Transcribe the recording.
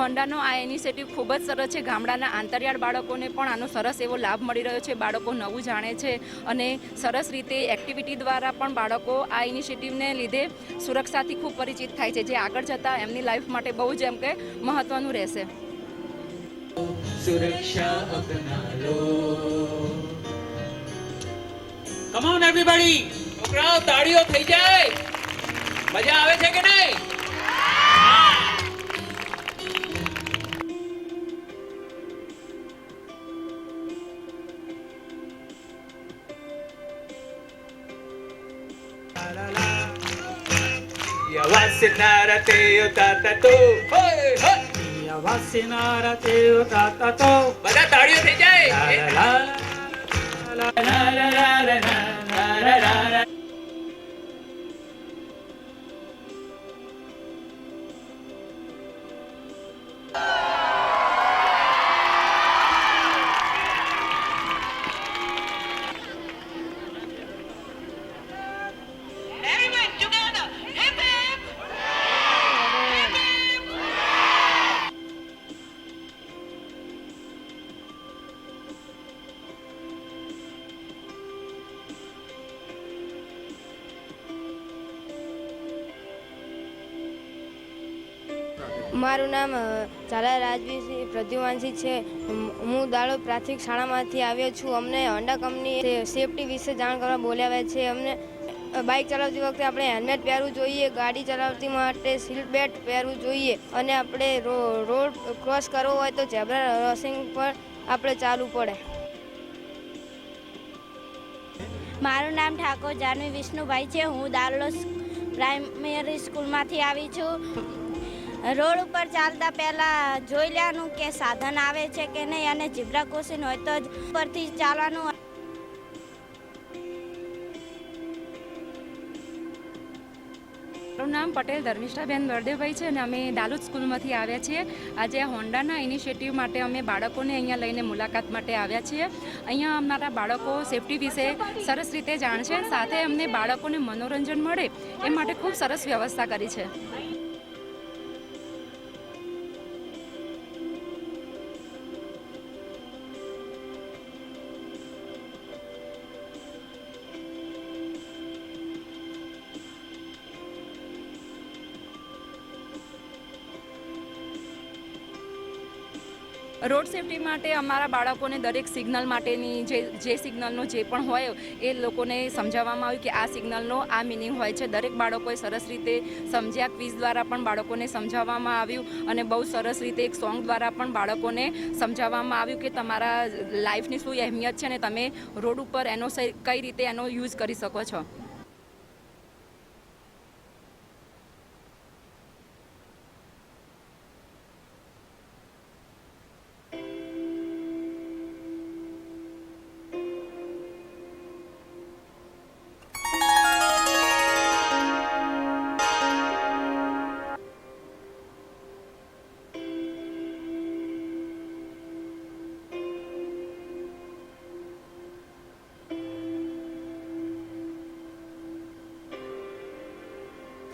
હોન્ડાનો આ ઇનિશિયેટિવ ખૂબ જ સરસ છે. ગામડાના આંતરિયાળ બાળકોને પણ આનો સરસ એવો લાભ મળી રહ્યો છે. બાળકો નવું જાણે છે અને સરસ રીતે એક્ટિવિટી દ્વારા પણ બાળકો આ ઇનિશિયેટિવને લીધે સુરક્ષાથી ખૂબ પરિચિત થાય છે. જે આગળ જતાં એમની લાઈફ માટે બહુ જ એમ કે મહત્વનું રહેશે. સુરક્ષા અપના કમ ઓન એવરીબડી છોકરાઓ, તાળીઓ થઈ જાય. મજા આવે છે કે નહીં? વાસનારતે તાતતો હોય હોય વાસિનારતે તાતતો બધા તાળીઓ થઈ જાય મારું નામ ઝાલા રાજવીસિંહ પ્રદ્યુમાનસિંહ છે. હું- દાળો પ્રાથમિક શાળામાંથી આવ્યો છું. અમને હોન્ડા કંપની સેફટી વિશે જાણ કરવા બોલાવ્યા છે. અમને બાઇક ચલાવતી વખતે આપણે હેલ્મેટ પહેરવું જોઈએ, ગાડી ચલાવતી માટે સીટ બેલ્ટ પહેરવું જોઈએ અને આપણે રોડ ક્રોસ કરવો હોય તો ઝેબ્રા ક્રોસિંગ પર આપણે ચાલવું પડે. મારું નામ ઠાકોર જાનવી વિષ્ણુભાઈ છે. હું દાલોસ પ્રાઇમરી સ્કૂલમાંથી આવી છું. રોડ ઉપર ચાલતા પહેલાં જોઈ લેવાનું કે સાધન આવે છે કે નહીં અને ઝીબ્રા ક્રોસિંગ હોય તો જ પરથી ચાલવાનું. મારું નામ પટેલ ધર્મિષ્ઠાબેન બળદેવભાઈ છે અને અમે દાલુદ સ્કૂલમાંથી આવ્યા છીએ. આજે હોન્ડાના ઇનિશિયેટિવ માટે અમે બાળકોને અહીંયા લઈને મુલાકાત માટે આવ્યા છીએ. અહીંયા અમારા બાળકો સેફટી વિશે સરસ રીતે જાણશે સાથે અમને બાળકોને મનોરંજન મળે એ માટે ખૂબ સરસ વ્યવસ્થા કરી છે. રોડ સેફટી માટે અમારા બાળકોને દરેક સિગ્નલ માટેની જે જે સિગ્નલનો જે પણ હોય એ લોકોને સમજાવવામાં આવ્યું કે આ સિગ્નલનો આ મિનિંગ હોય છે. દરેક બાળકોએ સરસ રીતે સમજ્યા. ક્વિઝ દ્વારા પણ બાળકોને સમજાવવામાં આવ્યું અને બહુ સરસ રીતે એક સોંગ દ્વારા પણ બાળકોને સમજાવવામાં આવ્યું કે તમારા લાઈફની શું અહેમિયત છે અને તમે રોડ ઉપર એનો કઈ રીતે એનો યુઝ કરી શકો છો.